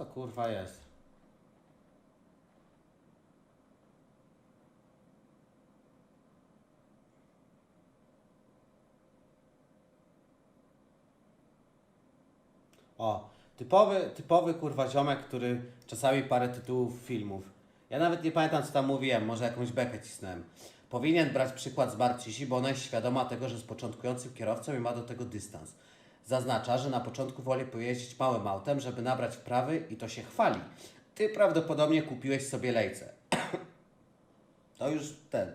to kurwa jest? O, typowy, typowy kurwa ziomek, który czasami parę tytułów filmów. Ja nawet nie pamiętam co tam mówiłem, może jakąś bekę cisnąłem. Powinien brać przykład z Barcisi, bo ona jest świadoma tego, że jest początkującym kierowcą i ma do tego dystans. Zaznacza, że na początku woli pojeździć małym autem, żeby nabrać wprawy i to się chwali. Ty prawdopodobnie kupiłeś sobie lejce. to już ten.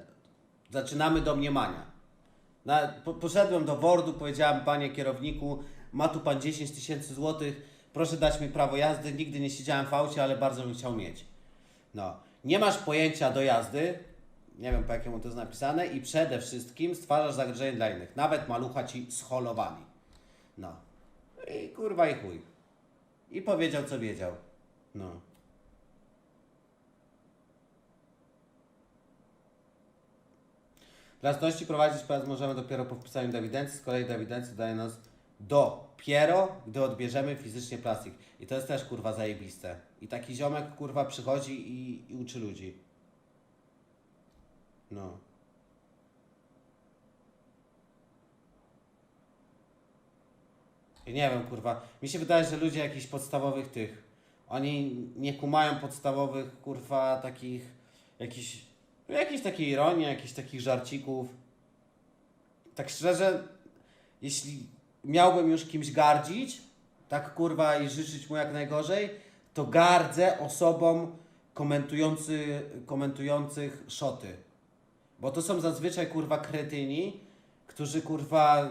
Zaczynamy domniemania. Na, po, poszedłem do Wordu, powiedziałem panie kierowniku, ma tu pan 10 tysięcy złotych, proszę dać mi prawo jazdy, nigdy nie siedziałem w aucie, ale bardzo bym chciał mieć. No, nie masz pojęcia do jazdy, nie wiem po jakiemu to jest napisane i przede wszystkim stwarzasz zagrożenie dla innych, nawet malucha ci scholowali. No. I kurwa i chuj. I powiedział co wiedział. No. Jasności prowadzić pojazd możemy dopiero po wpisaniu do ewidencji, z kolei do ewidencji daje nas dopiero, gdy odbierzemy fizycznie plastik. I to jest też kurwa zajebiste. I taki ziomek kurwa przychodzi i, i uczy ludzi. No. Nie wiem, kurwa. Mi się wydaje, że ludzie jakichś podstawowych tych, oni nie kumają podstawowych, kurwa, takich, jakichś, no, jakiejś takiej ironii, jakichś takich żarcików. Tak szczerze, jeśli miałbym już kimś gardzić, tak kurwa i życzyć mu jak najgorzej, to gardzę osobom komentujący, komentujących szoty. Bo to są zazwyczaj kurwa kretyni, którzy kurwa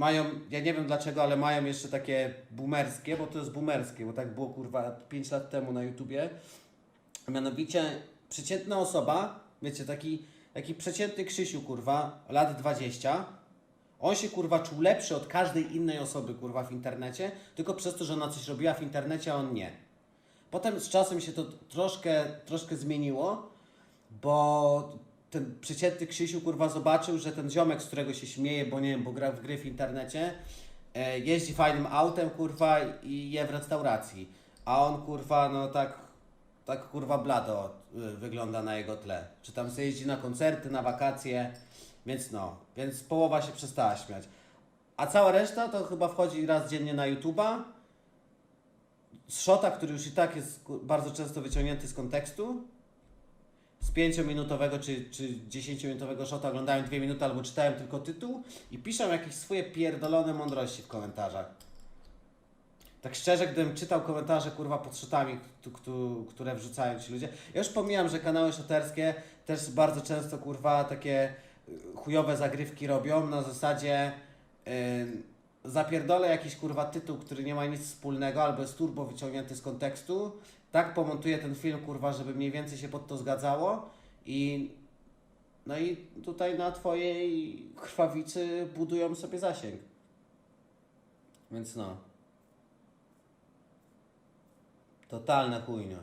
mają, ja nie wiem dlaczego, ale mają jeszcze takie boomerskie, bo to jest boomerskie, bo tak było kurwa 5 lat temu na YouTubie. Mianowicie przeciętna osoba, wiecie, taki, taki przeciętny Krzysiu kurwa, lat 20, on się kurwa czuł lepszy od każdej innej osoby kurwa w internecie, tylko przez to, że ona coś robiła w internecie, a on nie. Potem z czasem się to troszkę, troszkę zmieniło, bo ten przeciętny Krzysiu kurwa zobaczył, że ten ziomek, z którego się śmieje, bo nie wiem, bo gra w gry w internecie, e, jeździ fajnym autem kurwa i je w restauracji. A on kurwa, no tak, tak kurwa blado y, wygląda na jego tle. Czy tam sobie jeździ na koncerty, na wakacje, więc no, więc połowa się przestała śmiać. A cała reszta to chyba wchodzi raz dziennie na YouTube'a, z shota, który już i tak jest bardzo często wyciągnięty z kontekstu, z 5-minutowego czy, czy 10-minutowego shota oglądają 2 minuty albo czytają tylko tytuł i piszą jakieś swoje pierdolone mądrości w komentarzach. Tak szczerze, gdybym czytał komentarze kurwa pod shotami, któ- któ- które wrzucają ci ludzie. Ja już pomijam, że kanały szoterskie też bardzo często kurwa takie y, chujowe zagrywki robią na zasadzie yy, zapierdolę jakiś kurwa tytuł, który nie ma nic wspólnego albo jest turbo wyciągnięty z kontekstu, tak pomontuję ten film kurwa, żeby mniej więcej się pod to zgadzało i no i tutaj na twojej krwawicy budują sobie zasięg. Więc no. Totalne chujnia.